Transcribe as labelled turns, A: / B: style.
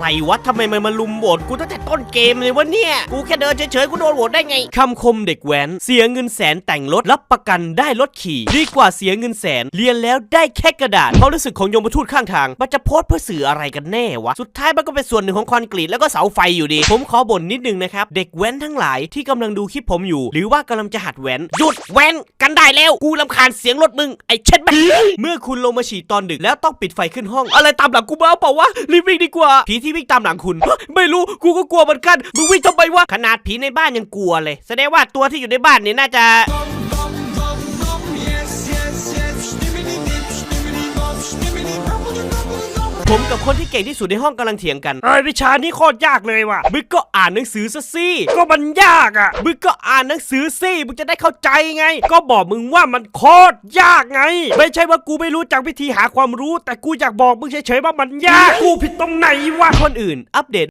A: ไรวะทำไมมันมาลุมโหวตกูตั้งแต่ต้นเกมเลยวะเนี่ย กูแค่เดินเฉยๆ กูโดนโหวตได้ไง คำคมเด็กแว้น เสียเงินแสนแต่งรถ รับประกันได้รถขี่ ดีกว่าเสียเงินแสน เรียนแล้วได้แค่กระดาษความรู้สึกของยมทูตข้างทาง มันจะโพสเพื่อสื่ออะไรกันแน่วะ สุดท้ายมันก็เป็นส่วนหนึ่งของคอนกรีตแล้วก็เสาไฟอยู่ดี ผมขอบ่นนิดนึงนะครับ เด็กแว้นทั้งหลายที่กำลังดูคลิปผมอยู่ หรือว่ากำลังจะหัดแว้นหยุดแว้นกันได้แล้ว กูลำคาญเสียงรถมึงไอ้เช็ดแม่เมื่อคุณลงมาฉี่ตอนดึกแล้วต้องปิดไฟขึ้นห้อง อะไรตามหลังกูมาเปล่าวะรีบวิ่งดีกว่าผีที่วิ่งตามหลังคุณ ไม่รู้กูก็กลัวเหมือนกันมึงวิ่งทำไมวะขนาดผีในบ้านยังกลัวเลย แสดงว่าตัวที่อยู่ในบ้านเนี่ยน่าจะ ผมกับคนที่เก่งที่สุดในห้องกำลังเถียงกัน
B: เอ้ยวิชานี้โคตรยากเลยว่ะ
A: มึงก็อ่านหนังสือซะสิ
B: ก็มันยากอะ
A: มึงก็อ่านหนังสือสิมึงจะได้เข้าใจไง
B: ก็บอกมึงว่ามันโคตรยากไง ไม่ใช่ว่ากูไม่รู้จักวิธีหาความรู้ แต่กูอยากบอกมึงเฉยๆว่ามันยากกูผิดตรงไหนวะ
A: คนอื่น อัปเดต